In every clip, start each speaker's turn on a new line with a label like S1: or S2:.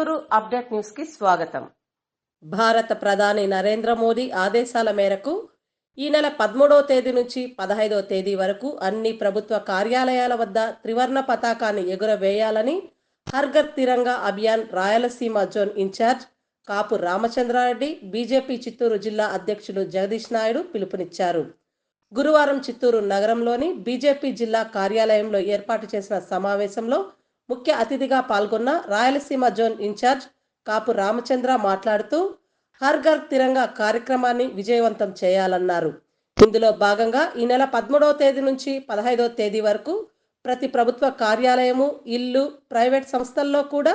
S1: Chittoor update న్యూస్కి స్వాగతం. భారత ప్రధాని నరేంద్ర మోదీ ఆదేశాల మేరకు ఈ నెల పదమూడవ తేదీ నుంచి పదహైదవ తేదీ వరకు అన్ని ప్రభుత్వ కార్యాలయాల వద్ద త్రివర్ణ పతాకాన్ని ఎగురవేయాలని హర్ఘర్ Tiranga Abhiyan Rayalaseema zone in-charge Kapu Ramachandra Reddy BJP Chittoor జిల్లా అధ్యక్షులు జగదీష్ నాయుడు పిలుపునిచ్చారు. గురువారం చిత్తూరు నగరంలోని బీజేపీ జిల్లా కార్యాలయంలో ఏర్పాటు చేసిన సమావేశంలో ముఖ్య అతిథిగా పాల్గొన్న రాయలసీమ జోన్ ఇన్ఛార్జ్ కాపు రామచంద్ర మాట్లాడుతూ హర్ ఘర్ తిరంగా కార్యక్రమాన్ని విజయవంతం చేయాలన్నారు. ఇందులో భాగంగా ఈ నెల పదమూడవ తేదీ నుంచి పదహైదవ తేదీ వరకు ప్రతి ప్రభుత్వ కార్యాలయము ఇల్లు ప్రైవేట్ సంస్థల్లో కూడా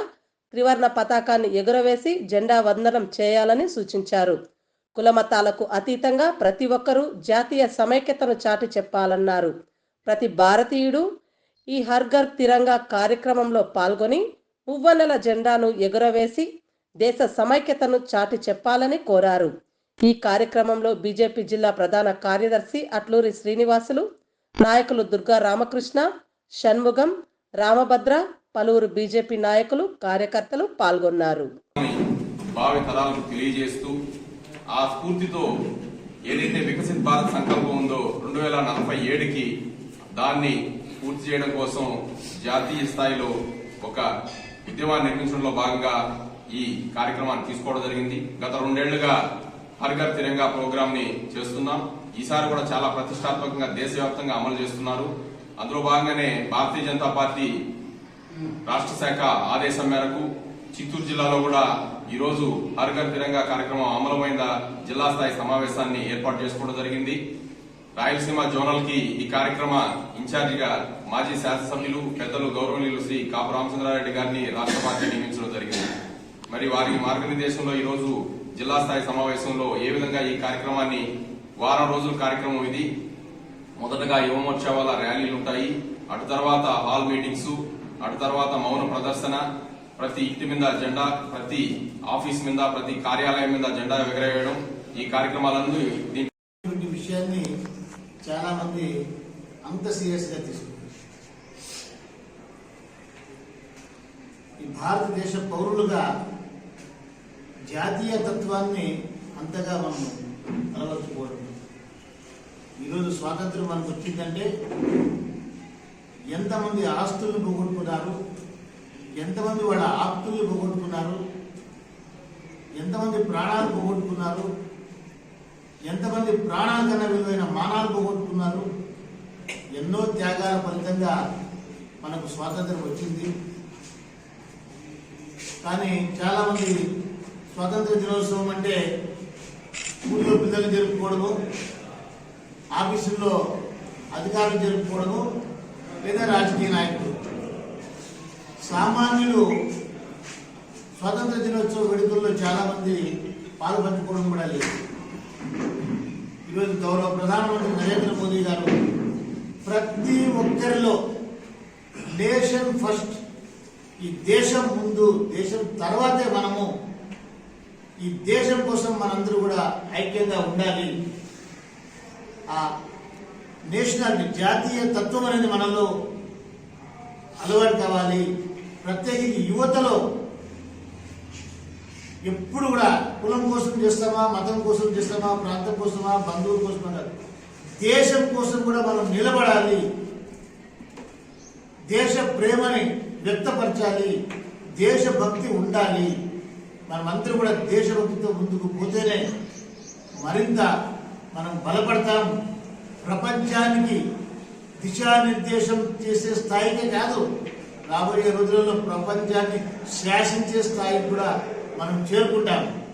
S1: త్రివర్ణ పతాకాన్ని ఎగురవేసి జెండా వందనం చేయాలని సూచించారు. కులమతాలకు అతీతంగా ప్రతి ఒక్కరూ జాతీయ సమైక్యతను చాటి చెప్పాలన్నారు. ప్రతి భారతీయుడు ఈ హర్ఘర్ తిరంగా కార్యక్రమంలో పాల్గొని మువ్వన్నెల జెండాను ఎగురవేసి దేశ సమైక్యతను చాటి చెప్పాలని కోరారు. ఈ కార్యక్రమంలో బీజేపీ జిల్లా ప్రధాన కార్యదర్శి అట్లూరి శ్రీనివాసులు నాయకులు దుర్గా రామకృష్ణ షణ్ముగం రామభద్ర పలువురు బీజేపీ నాయకులు కార్యకర్తలు పాల్గొన్నారు.
S2: భావి తరాలకు తెలియజేస్తూ ఆ స్ఫూర్తితో ఏదైతే వికసిత్ భారత్ సంకల్పం ఉందో రెండు వేల నలభై ఏడుకి దాన్ని పూర్తి చేయడం కోసం జాతీయ స్థాయిలో ఒక ఉద్యమాన్ని నిర్మించడంలో భాగంగా ఈ కార్యక్రమాన్ని తీసుకోవడం జరిగింది. గత రెండేళ్ళుగా హర్ఘర్ తిరంగా ప్రోగ్రామ్ని చేస్తున్నాం. ఈసారి కూడా చాలా ప్రతిష్టాత్మకంగా దేశవ్యాప్తంగా అమలు చేస్తున్నారు. అందులో భాగంగానే భారతీయ జనతా పార్టీ రాష్ట్ర శాఖ ఆదేశం మేరకు చిత్తూరు జిల్లాలో కూడా ఈరోజు రోజు హర్ఘర్ తిరంగా కార్యక్రమం అమలమైన జిల్లా స్థాయి సమావేశాన్ని ఏర్పాటు చేసుకోవడం జరిగింది. రాయలసీమ జోనల్కి ఈ కార్యక్రమ ఇన్ఛార్జిగా మాజీ శాసనసభ్యులు పెద్దలు గౌరవనీయులు శ్రీ కాపు రామచంద్రారెడ్డి గారిని రాష్ట్ర పార్టీ నియమించడం జరిగింది. మరి వారి మార్గనిర్దేశంలో ఈ రోజు జిల్లా స్థాయి సమావేశంలో ఏ విధంగా ఈ కార్యక్రమాన్ని వారం రోజుల కార్యక్రమం ఇది? మొదటగా యువమోర్చావాల ర్యాలీలు ఉంటాయి. అటు తర్వాత హాల్ మీటింగ్స్ అటు తర్వాత మౌన ప్రదర్శన ప్రతి ఇంటి మీద జెండా ప్రతి ఆఫీస్ మీద ప్రతి కార్యాలయం మీద జెండా ఎగరవేయడం. ఈ కార్యక్రమాలన్నీ
S3: చాలా మంది అంత సీరియస్గా తీసుకుంటారు. ఈ భారతదేశ పౌరులుగా జాతీయ తత్వాన్ని అంతగా మనం అలవర్చుకోవడం. ఈరోజు స్వాతంత్రం మనకు వచ్చిందంటే ఎంతమంది ఆస్తులను పోగొట్టుకున్నారు ఎంతమంది వాళ్ళ ఆప్తుల్ని పోగొట్టుకున్నారు ఎంతమంది ప్రాణాలు పోగొట్టుకున్నారు ఎంతమంది ప్రాణాల కన్నా విలువైన మానాలు పోగొట్టుకున్నారు? ఎన్నో త్యాగాల ఫలితంగా మనకు స్వాతంత్రం వచ్చింది. కానీ చాలామంది స్వాతంత్ర దినోత్సవం అంటే ఊళ్ళో పిల్లలు జరుపుకోవడము ఆఫీసుల్లో అధికారులు జరుపుకోవడము లేదా రాజకీయ నాయకులు. సామాన్యులు స్వాతంత్ర దినోత్సవ వేడుకల్లో చాలామంది పాల్పంచుకోవడం కూడా లేదు. ఈరోజు గౌరవ ప్రధానమంత్రి నరేంద్ర మోదీ గారు ప్రతి ఒక్కరిలో నేషన్ ఫస్ట్ ఈ దేశం ముందు దేశం తర్వాతే మనము ఈ దేశం కోసం మనందరూ కూడా ఐక్యంగా ఉండాలి. ఆ నేషనల్ జాతీయ తత్వం అనేది మనలో అలవాటు కావాలి. ప్రత్యేకించి యువతలో ఎప్పుడు కూడా కులం కోసం చేస్తామా మతం కోసం చేస్తామా ప్రాంతం కోసమా బంధువుల కోసం అన్నారు. దేశం కోసం కూడా మనం నిలబడాలి. దేశ ప్రేమని వ్యక్తపరచాలి. దేశభక్తి ఉండాలి. మనమందరూ కూడా దేశభక్తితో ముందుకు పోతేనే మరింత మనం బలపడతాం. ప్రపంచానికి దిశానిర్దేశం చేసే స్థాయికే కాదు రాబోయే రోజులలో ప్రపంచాన్ని శాసించే స్థాయికి కూడా మనం చేరుకుంటాము.